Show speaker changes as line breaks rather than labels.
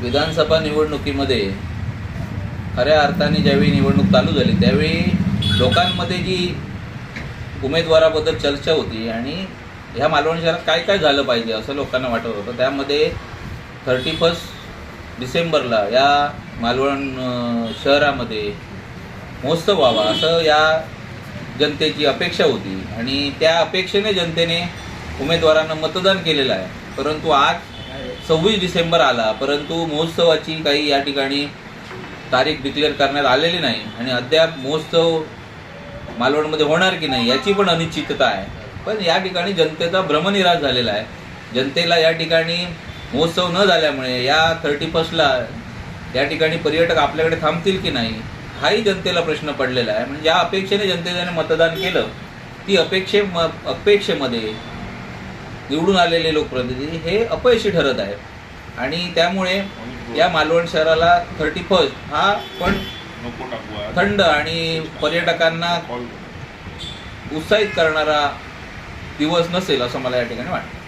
विधानसभा निवडणुकीमध्ये खऱ्या अर्थाने ज्यावेळी निवडणूक चालू झाली त्यावेळी लोकांमध्ये जी उमेदवाराबद्दल चर्चा होती आणि ह्या मालवण शहरात काय काय झालं पाहिजे असं लोकांना वाटत होतं. त्यामध्ये थर्टी फर्स्ट डिसेंबरला या मालवण शहरामध्ये महोत्सव व्हावा असं या जनतेची अपेक्षा होती. आणि त्या अपेक्षेने जनतेने उमेदवारांना मतदान केलेलं आहे. परंतु आज सव्वीस डिसेंबर आला परंतु महोत्सवाची काही या ठिकाणी तारीख डिक्लेअर करण्यात आलेली नाही आणि अद्याप महोत्सव मालवणमध्ये होणार की नाही याची पण अनिश्चितता आहे. पण या ठिकाणी जनतेचा भ्रमनिराश झालेला आहे. जनतेला या ठिकाणी महोत्सव न झाल्यामुळे या थर्टी फर्स्टला या ठिकाणी पर्यटक आपल्याकडे थांबतील की नाही हाही जनतेला प्रश्न पडलेला आहे. म्हणजे ज्या अपेक्षेने जनतेने मतदान केलं ती अपेक्षे म अपेक्षेमध्ये निवडून आलेले लोकप्रतिनिधी हे अपयशी ठरत आहेत आणि त्यामुळे या मालवण शहराला थर्टी फर्स्ट हा पण. थंड आणि पर्यटकांना. उत्साहित करणारा दिवस नसेल असं मला या ठिकाणी वाटतं